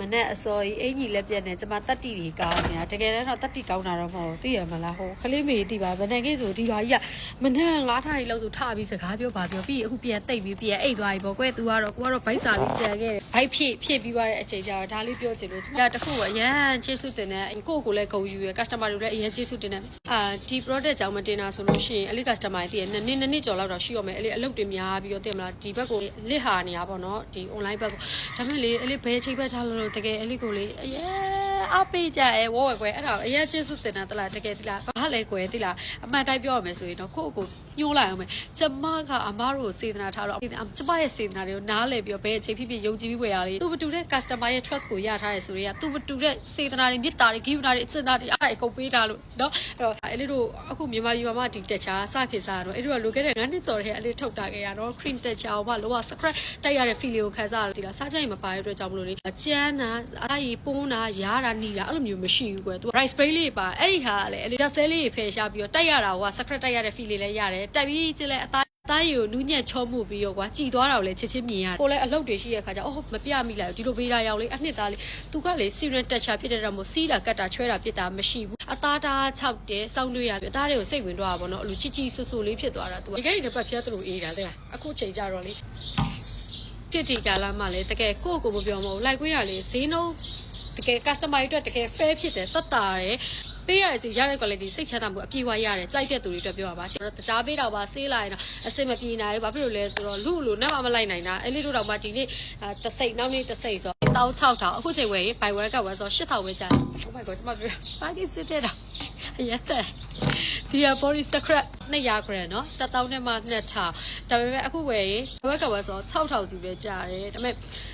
မနဲ့အစောကြီးအင်ကြီးလက်ပြက်နဲ့ကျမတက်တီတွေကောင်းနေတာတကယ်တော့တက်တီကောင်းတာတော့မဟုတ်ဘူးသိရမလားဟိုခလေးမေတိပါဗနန်ကိဆိုဒီဘာကြီးကမနဲ့ငါးထားကြီးလောက်ဆိုထပြီးစကားပြောပါပြောပြီးအခုပြန်တိတ်ပြီးပြန်အိတ်သွားပြီပေါ့ကွယ် तू ကတော့ကိုကတော့ဗိုက်စာပြီးကြံခဲ့တယ်ဘိုက်ဖြည့်ဖြည့်ပြီးသွားတဲ့အချိန်ကျတော့ဒါလေးပြောချင်လို့ကျမတခုကအရန်ကျေးဇူးတင်တယ်ကိုယ့်ကိုယ်လည်းဂုဏ်ယူရယ် customer တွေလည်းအရန်ကျေးဇူးတင်တယ်အာဒီ product ကြောင့်မတင်တာဆိုလို့ရှိရင်အဲ့ဒီ customer တွေတည်ရနှစ်နှစ်နှစ်ကျော်လောက်တော့ရှိရမယ်အဲ့ဒီအလုပ်တွေများပြီးတော့တင်မလားဒီဘက်ကိုလစ်ဟာနေရပါတော့ဒီ online ဘက်ကိုဒါပေမဲ့လေအဲ့ဒီဘယ်ချိန်ဘက်ထားလို့တကယ်အဲ့ဒီကိုလေအရန် အပေးကြရဲဝေါ်ဝဲကွယ်အဲ့ဒါအရန်ကျေးဇူးတင်တာတလားတကယ်ဒီလားဘာလဲကွယ်ဒီလားအမှန်တိုင်းပြောရမယ်ဆိုရင်တော့ကိုယ့်ကိုညှိုးလိုက်အောင်မယ်ကျမကအမားတို့စေတနာထားတော့ကျမရဲ့စေတနာတွေကိုနားလည်ပြီးတော့ဘယ်အချိန်ဖြစ်ဖြစ်ယုံကြည်ပြီးဝယ်ရလေသူမတူတဲ့ customer ရဲ့ trust ကိုရထားတယ်ဆိုတော့သူမတူတဲ့စေတနာတွေမေတ္တာတွေဂိူနာတွေအစင်နာတွေအားအကုန်ပေးတာလို့เนาะအဲ့တော့အဲ့လေးတို့အခုမြန်မာပြည်မှာဒီတက်ချာစခင်စားတော့အဲ့တို့ကလိုခဲ့တဲ့9နှစ်ကျော်တဲ့အဲ့လေးထုတ်တာခဲ့ရတော့ cream တက်ချာကိုမှလောက scratch တက်ရတဲ့ feel ကိုခံစားရတယ်ဒီလားစားကြရင်မပါရတဲ့အတွက်ကြောင့်မလို့လေအကျန်းနာအားရီပုံးနာရားတာ နီတာအဲ့လိုမျိုးမရှိဘူးကွယ်သူ rice spray လေးပါအဲ့ဒီဟာကလည်းအဲ့ဒီ dust cell လေးဖယ်ရှားပြီးတော့တက်ရတာက scratch တက်ရတဲ့ feel လေးလည်းရတယ်တက်ပြီးကျလဲအသားသားရီကိုနူးညံ့ချောမှုပြီးတော့ကွာကြည်သွားတာကိုလည်းချစ်ချင်းမြင်ရတယ်ကိုလည်းအလုပ်တွေရှိရခါကျအော်မပြမိလိုက်ဘူးဒီလိုပေးတာရောက်လေအနှစ်သားလေးသူကလေ serial toucher ဖြစ်တဲ့တော့မို့စီးတာကတ်တာချွဲတာပြစ်တာမရှိဘူးအသားတား၆တဲစောင်းတွေရအသားတွေကိုစိတ်ဝင်တော့တာပေါ့နော်အဲ့လိုချစ်ချစ်ဆူဆူလေးဖြစ်သွားတာသူကဒီကိန်းနဲ့ပတ်ဖြတ်သလိုအေးတာတဲ့လားအခုချိန်ကြတော့လေပြစ်တီကာလာမှလည်းတကယ်ကိုယ့်ကိုယ်မပြောမဟုတ်လိုက်ခွေးရလေဈေးနှုန်း တကယ် customer တွေအတွက်တကယ် fair ဖြစ်တယ်တက်တာတယ်ပေးရစီရတဲ့ quality စိတ်ချမ်းသာမှုအပြည့်အဝရတယ်ကြိုက်တဲ့သူတွေအတွက်ပြောပါပါကျွန်တော်တကြားပေးတော့ပါဆေးလာရင်တော့အစင်မပြေနိုင်ဘူးဘာဖြစ်လို့လဲဆိုတော့လူလူနဲ့မှမလိုက်နိုင်တာအဲ့လေးတို့တော့မှဒီနေ့တစိတ်နောက်နေ့တစိတ်ဆိုတော့16000အခုချိန်ဝယ်ရင် buy one get one ဆို8000ပဲကြာတယ် Oh my god ကျွန်မပြောဘာကြီးစစ်တဲ့တာအရက်တဲ့ ဒီက body scrap 200 gram เนาะ1000နဲ့မှ2000ဒါပေမဲ့အခုဝယ်ရင် buy one get one ဆိုတော့6000စီပဲကြာတယ်ဒါပေမဲ့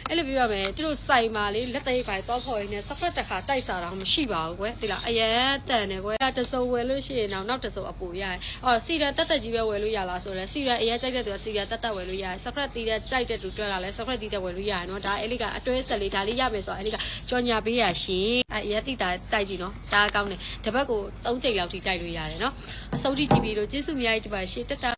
အဲ့လိုပြောရမယ်သူတို့စိုက်မှာလေလက်သိပ်ပိုင်းသွားခေါ်ရင်းနဲ့ scrap တစ်ခါတိုက်စားတာမရှိပါဘူးကွယ်ဒီလားအရက်တန်တယ်ကွယ်တစုံဝယ်လို့ရှိရင်တော့နောက်တစုံအပူရတယ်အော်စီရတက်တက်ကြီးပဲဝယ်လို့ရလားဆိုတော့စီရအရက်ကြိုက်တဲ့သူကစီရတက်တက်ဝယ်လို့ရတယ် scrap တီးတဲ့ကြိုက်တဲ့သူတွဲလာလဲ scrap တီးတဲ့ဝယ်လို့ရတယ်เนาะဒါအဲ့လေးကအတွဲဆက်လေးဒါလေးရမယ်ဆိုတော့အဲ့လေးကကြော်ညာပေးရရှင် အဲရက်တိတာတိုက်ကြည့်နော်ဒါကောင်းတယ်တပတ်ကို၃ချိန်လောက်ထိတိုက်လို့ရတယ်နော်အစုပ်ထိကြည့်ပြီးတော့ကျေးဇူးအများကြီးတင်ပါရှင်တက်တာ